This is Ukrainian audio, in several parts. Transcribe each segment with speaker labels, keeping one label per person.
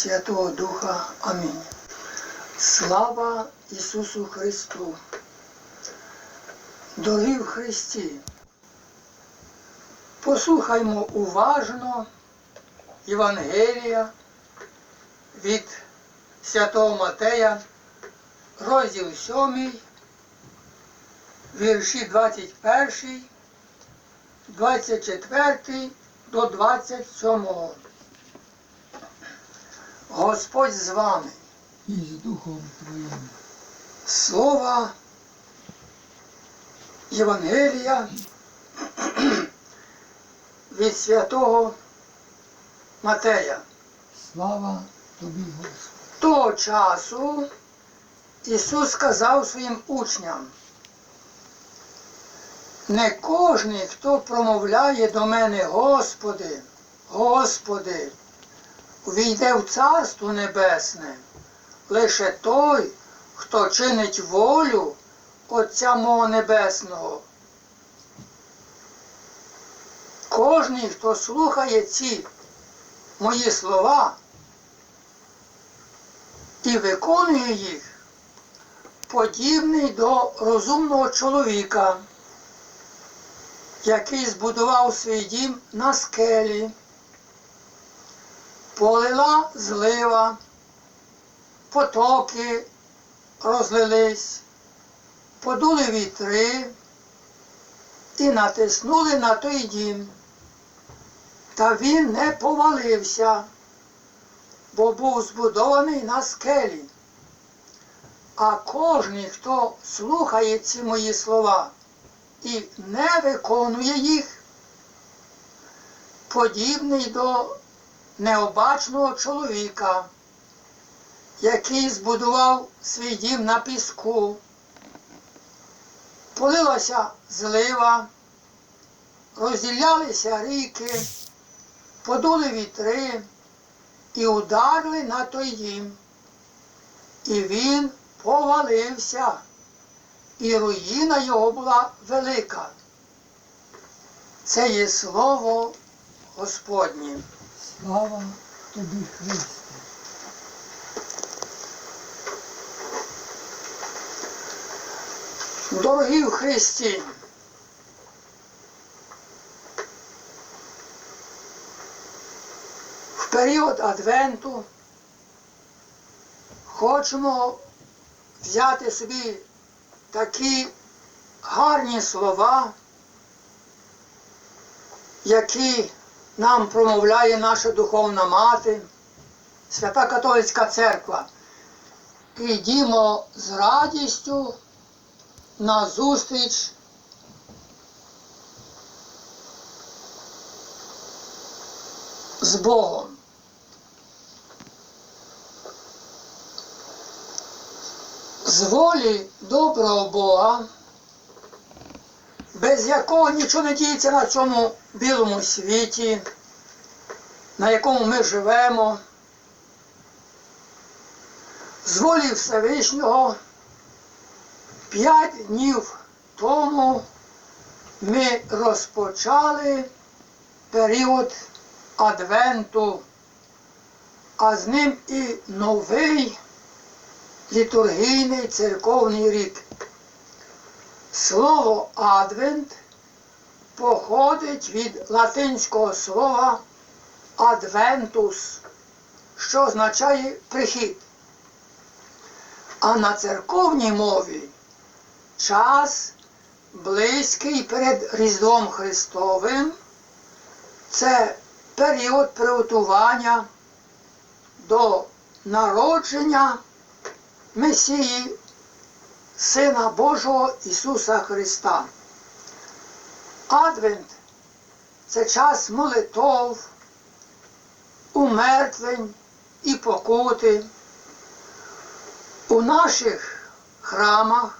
Speaker 1: Святого Духа. Амінь. Слава Ісусу Христу! Дорогі в Христі! Послухаймо уважно Євангелія від Святого Матея, розділ 7, вірші 21, 24 до 27. Господь з вами.
Speaker 2: і з Духом Твоїм.
Speaker 1: Слова Євангелія від святого Матея.
Speaker 2: Слава Тобі, Господи.
Speaker 1: Того часу Ісус сказав своїм учням, не кожний, хто промовляє до мене Господи, Господи, увійде в Царство Небесне, лише той, хто чинить волю Отця мого Небесного. Кожний, хто слухає ці мої слова, і виконує їх, подібний до розумного чоловіка, який збудував свій дім на скелі, полила злива, потоки розлились, подули вітри і натиснули на той дім. Та він не повалився бо був збудований на скелі. А кожний, хто слухає ці мої слова і не виконує їх, подібний до необачного чоловіка, який збудував свій дім на піску. Полилася злива, розділялися ріки, подули вітри і ударили на той дім. І він повалився, і руїна його була велика. Це є слово Господнє.
Speaker 2: Слава Тобі, Христе.
Speaker 1: Дорогі в Христі, в період Адвенту хочемо взяти собі такі гарні слова, які нам промовляє наша духовна мати, Свята Католицька Церква. Ідімо з радістю на зустріч з Богом. З волі доброго Бога, без якого нічого не діється на цьому білому світі, на якому ми живемо, з волі Всевишнього. П'ять днів тому ми розпочали період Адвенту, а з ним і новий літургійний церковний рік. Слово Адвент походить від латинського слова адвентус, що означає прихід. А на церковній мові час близький перед Різдвом Христовим це період приготування до народження Месії, Сина Божого Ісуса Христа. Адвент це час молитов, умертвень і покути. У наших храмах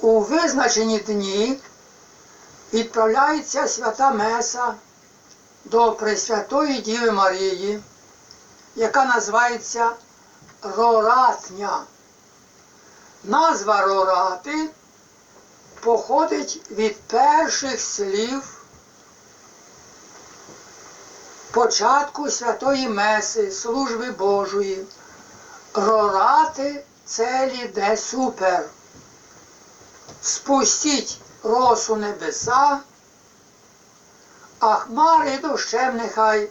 Speaker 1: у визначені дні відправляється свята Меса до Пресвятої Діви Марії, яка називається Роратня. Назва Рорати походить від перших слів початку святої Меси, служби Божої, рорати целі де супер. Спустіть росу небеса, а хмари дощем нехай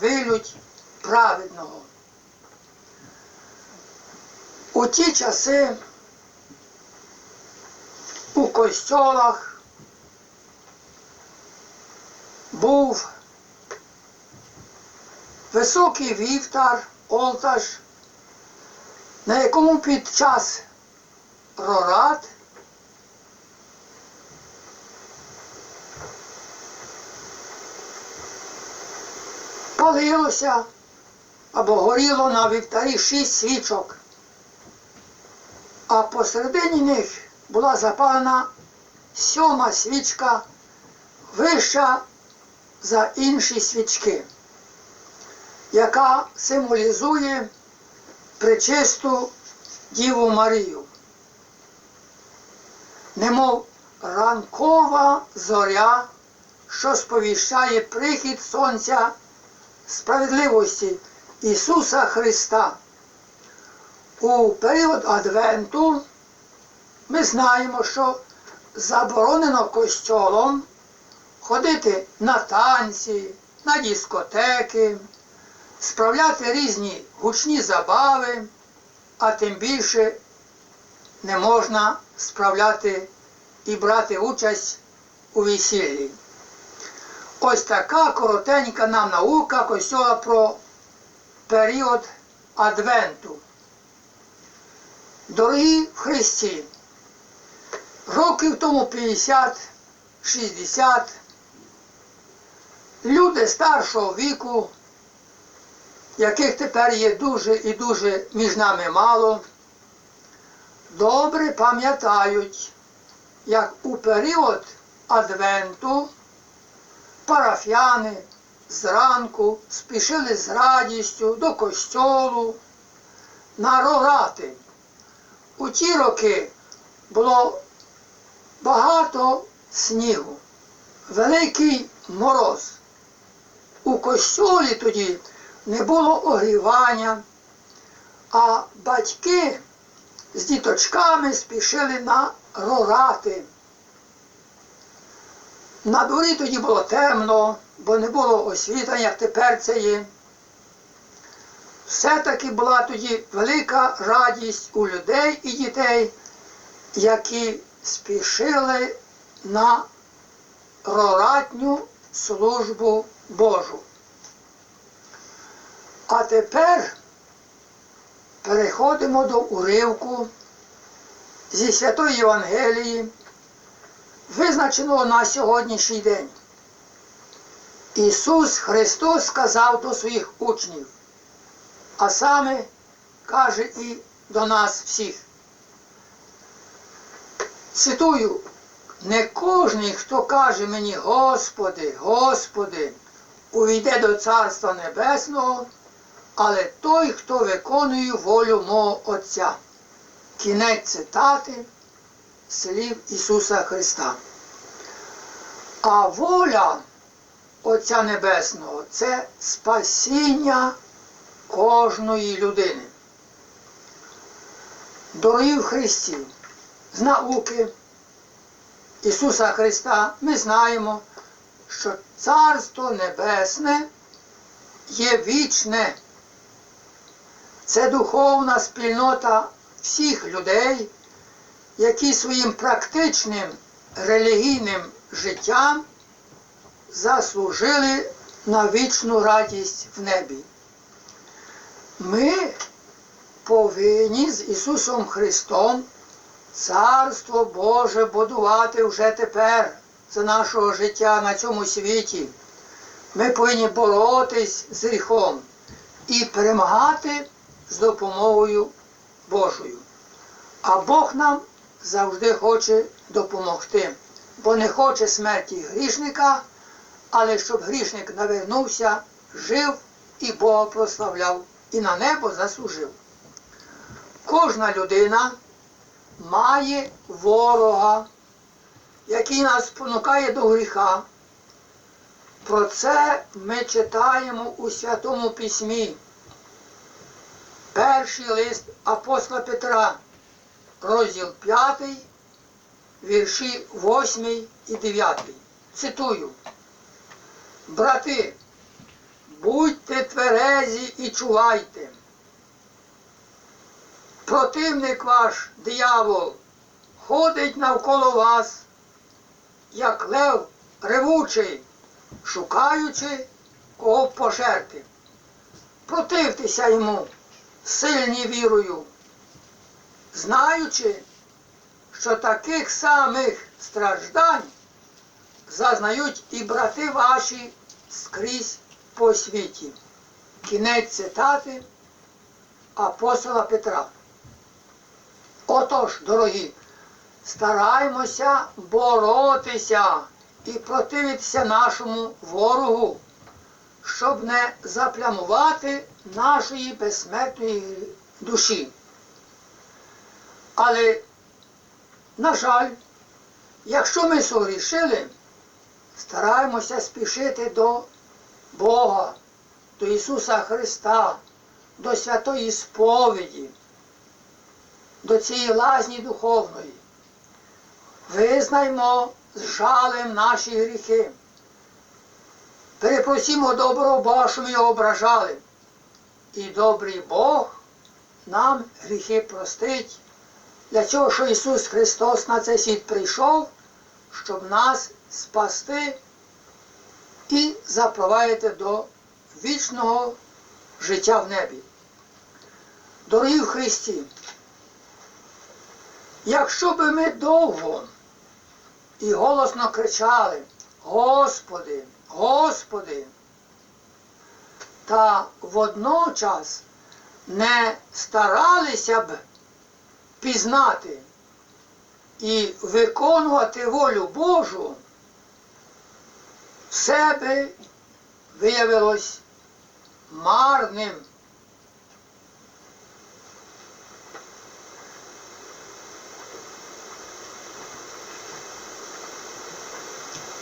Speaker 1: вилють праведного. У ті часи у костьолах був високий вівтар, олтаж, на якому під час прорад палилося або горіло на вівтарі шість свічок, а посередині них була запалена сьома свічка вища за інші свічки, яка символізує пречисту Діву Марію. Немов ранкова зоря, що сповіщає прихід Сонця справедливості Ісуса Христа. У період Адвенту ми знаємо, що заборонено костьолом ходити на танці, на дискотеки, справляти різні гучні забави, а тим більше не можна справляти і брати участь у весіллі. Ось така коротенька нам наука Костьола про період Адвенту. Дорогі в Христі, років тому 50-60 люди старшого віку, яких тепер є дуже і дуже між нами мало, добре пам'ятають, як у період Адвенту парафіяни зранку спішили з радістю до костьолу на рогати. У ті роки було багато снігу, великий мороз. У костьолі тоді не було огрівання, а батьки з діточками спішили на рогати. На дворі тоді було темно, бо не було освітлення, як тепер це є. Все-таки була тоді велика радість у людей і дітей, які спішили на роратню службу Божу. А тепер переходимо до уривку зі Святої Євангелії, визначеного на сьогоднішній день. Ісус Христос сказав до своїх учнів, а саме каже і до нас всіх. Цитую, не кожний, хто каже мені, Господи, Господи, увійде до Царства Небесного, але той, хто виконує волю мого Отця. Кінець цитати слів Ісуса Христа. А воля Отця Небесного це спасіння кожної людини. Дорогі в Христі, з науки Ісуса Христа ми знаємо, що Царство Небесне є вічне. Це духовна спільнота всіх людей, які своїм практичним релігійним життям заслужили на вічну радість в небі. Ми повинні з Ісусом Христом Царство Боже будувати вже тепер за нашого життя на цьому світі. Ми повинні боротись з гріхом і перемагати з допомогою Божою. А Бог нам завжди хоче допомогти, бо не хоче смерті грішника, але щоб грішник навернувся, жив і Бога прославляв, і на небо заслужив. Кожна людина має ворога, який нас спонукає до гріха, Про це ми читаємо у Святому Письмі. Перший лист апостола Петра, розділ 5, вірші 8 і 9. Цитую. Брати, будьте тверезі і чувайте. Противник ваш, диявол, ходить навколо вас, як лев ревучий, шукаючи кого пожерти. Противтеся йому сильні вірою, знаючи, що таких самих страждань зазнають і брати ваші скрізь по світі. Кінець цитати апостола Петра. Отож, дорогі, стараймося боротися і противитися нашому ворогу, щоб не заплямувати нашої безсмертної душі. Але, на жаль, якщо ми согрішили, стараємося спішити до Бога, до Ісуса Христа, до святої сповіді, до цієї лазні духовної. Визнаймо з жалем наші гріхи. Перепросімо доброго Бога, що ми його ображали. І добрий Бог нам гріхи простить. Для цього, що Ісус Христос на цей світ прийшов, щоб нас спасти і запровадити до вічного життя в небі. Дорогі в Христі, якщо би ми довго і голосно кричали, Господи, Господи, та водночас не старалися б пізнати і виконувати волю Божу, все би виявилось марним.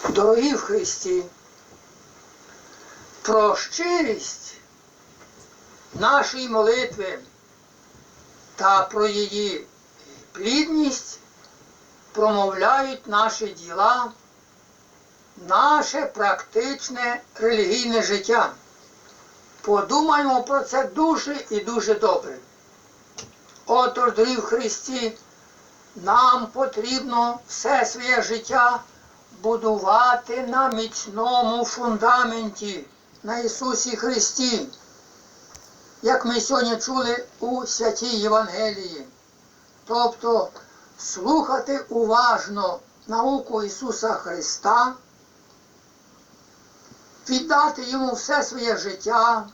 Speaker 1: Дорогі в Христі, про щирість нашої молитви та про її плідність промовляють наші діла, наше практичне релігійне життя. Подумаймо про це дуже і дуже добре. Отож, дорогі в Христі, нам потрібно все своє життя будувати на міцному фундаменті на Ісусі Христі, як ми сьогодні чули у святій Євангелії. Тобто слухати уважно науку Ісуса Христа, віддати йому все своє життя,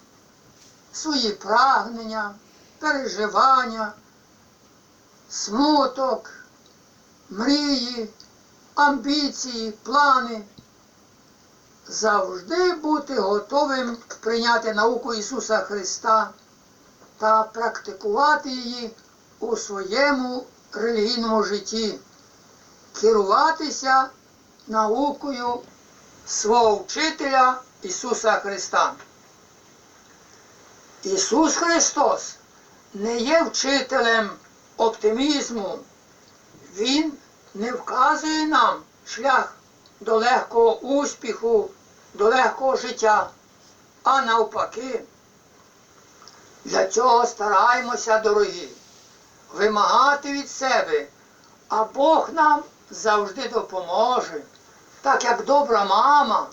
Speaker 1: свої прагнення, переживання, смуток, мрії, амбіції, плани. Завжди бути готовим прийняти науку Ісуса Христа та практикувати її у своєму релігійному житті, керуватися наукою свого вчителя Ісуса Христа. Ісус Христос не є вчителем оптимізму. Він не вказує нам шлях до легкого успіху, до легкого життя, а навпаки. Для цього стараємося, дорогі, вимагати від себе, а Бог нам завжди допоможе, так як добра мама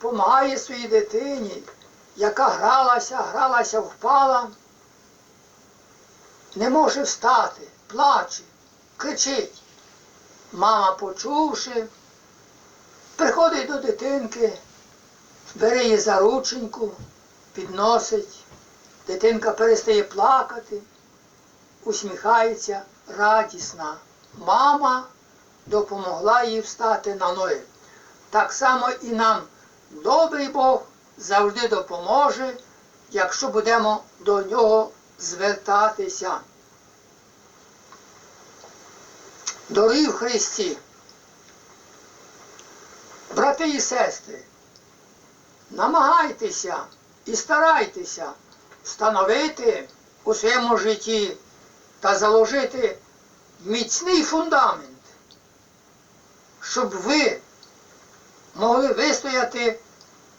Speaker 1: допомагає своїй дитині, яка гралася, гралася, впала, не може встати, плаче, кричить. Мама, почувши, приходить до дитинки, бере її за рученьку, підносить. Дитинка перестає плакати, усміхається радісна. Мама допомогла їй встати на ноги. Так само і нам добрий Бог завжди допоможе, якщо будемо до нього звертатися. Дорогі в Христі, брати і сестри, намагайтеся і старайтеся встановити у своєму житті та заложити міцний фундамент, щоб ви могли вистояти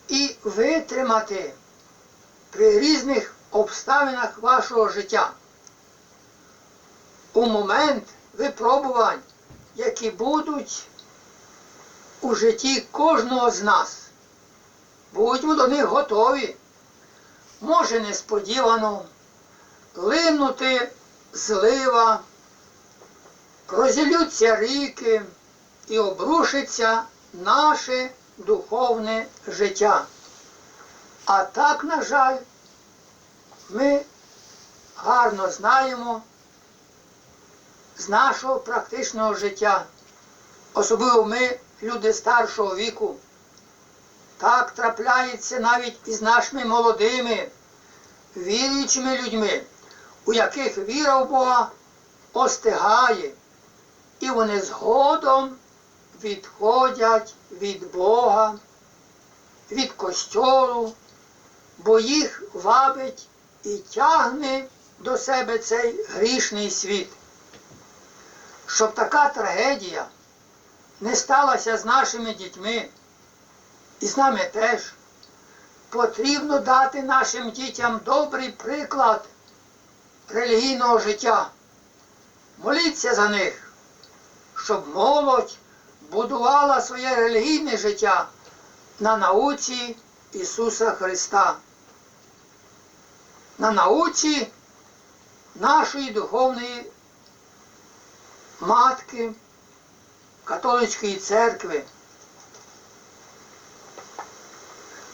Speaker 1: і витримати при різних обставинах вашого життя. У момент випробувань, які будуть у житті кожного з нас. Будьмо до них готові. Може несподівано линути злива, розілються ріки і обрушиться наше духовне життя. А так, на жаль, ми гарно знаємо з нашого практичного життя, особливо ми, люди старшого віку. Так трапляється навіть із нашими молодими, віруючими людьми, у яких віра в Бога остигає, і вони згодом відходять від Бога, від костьолу, бо їх вабить і тягне до себе цей грішний світ. Щоб така трагедія не сталася з нашими дітьми, і з нами теж потрібно дати нашим дітям добрий приклад релігійного життя. Моліться за них, щоб молодь будувала своє релігійне життя на науці Ісуса Христа, на науці нашої духовної матки католицької церкви.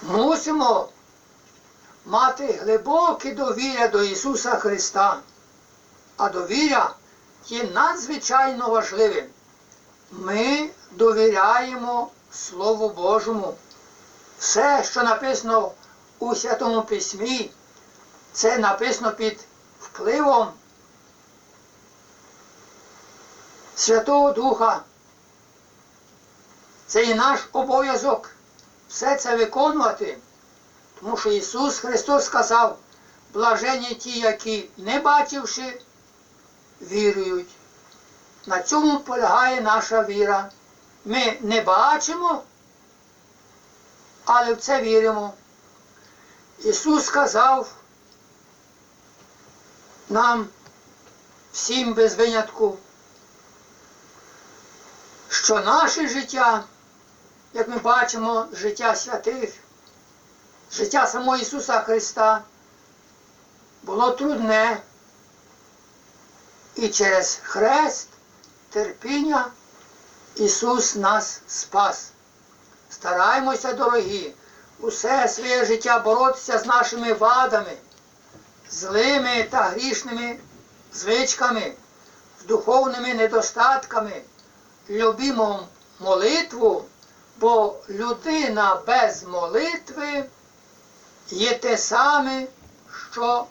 Speaker 1: Мусимо мати глибоке довір'я до Ісуса Христа, а довір'я є надзвичайно важливим. Ми довіряємо Слову Божому. Все, що написано у Святому Письмі, це написано під впливом Святого Духа. Це і наш обов'язок все це виконувати. Тому що Ісус Христос сказав, блажені ті, які не бачивши, вірують. На цьому полягає наша віра. Ми не бачимо, але в це віримо. Ісус сказав нам всім без винятку, що наше життя, як ми бачимо, життя святих, життя самого Ісуса Христа було трудне. І через хрест, терпіння Ісус нас спас. Стараймося, дорогі, усе своє життя боротися з нашими вадами, злими та грішними звичками, з духовними недостатками. Любімо молитву, бо людина без молитви є те саме, що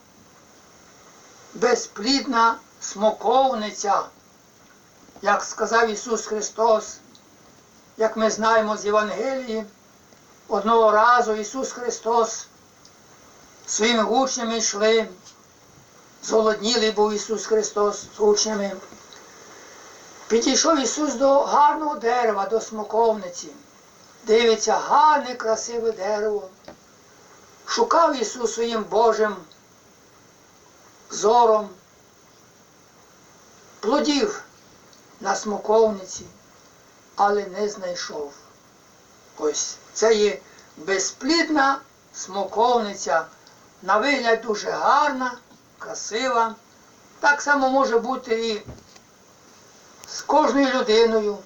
Speaker 1: безплідна смоковниця, як сказав Ісус Христос, як ми знаємо з Євангелії, одного разу Ісус Христос своїми учнями йшли, зголоднілий був Ісус Христос з учнями. Підійшов Ісус до гарного дерева, до смоковниці. Дивиться, гарне, красиве дерево. Шукав Ісус своїм Божим зором плодів на смоковниці, але не знайшов. Ось це є безплідна смоковниця, на вигляд дуже гарна, красива. Так само може бути і з кожною людиною.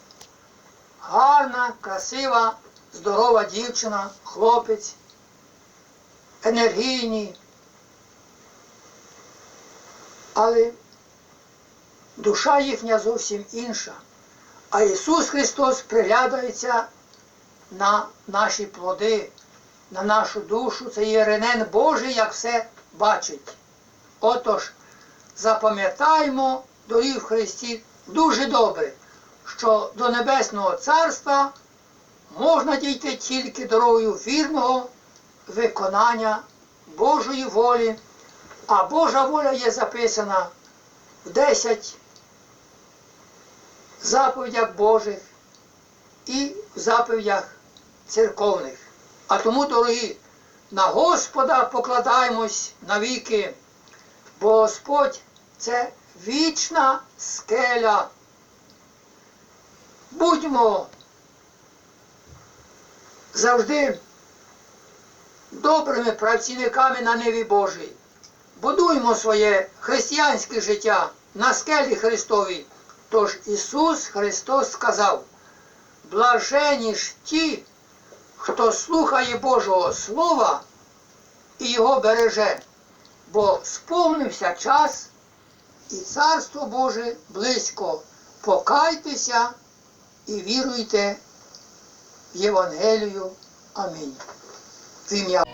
Speaker 1: Гарна, красива, здорова дівчина, хлопець, енергійні. Але душа їхня зовсім інша. А Ісус Христос приглядається на наші плоди, на нашу душу. Це є ренен Божий, як все бачить. Отож, запам'ятаймо, дорогі в Христі, дуже добре, що до Небесного Царства можна дійти тільки дорогою вірного виконання Божої волі, а Божа воля є записана в 10 заповідях Божих і в заповідях церковних. А тому, дорогі, на Господа покладаємось навіки, бо Господь це вічна скеля. Будьмо завжди добрими працівниками на ниві Божій. Будуймо своє християнське життя на скелі Христовій. Тож Ісус Христос сказав, блажені ж ті, хто слухає Божого Слова і його береже, бо сповнився час і Царство Боже близько. Покайтеся і віруйте в Євангелію. Амінь. В ім'я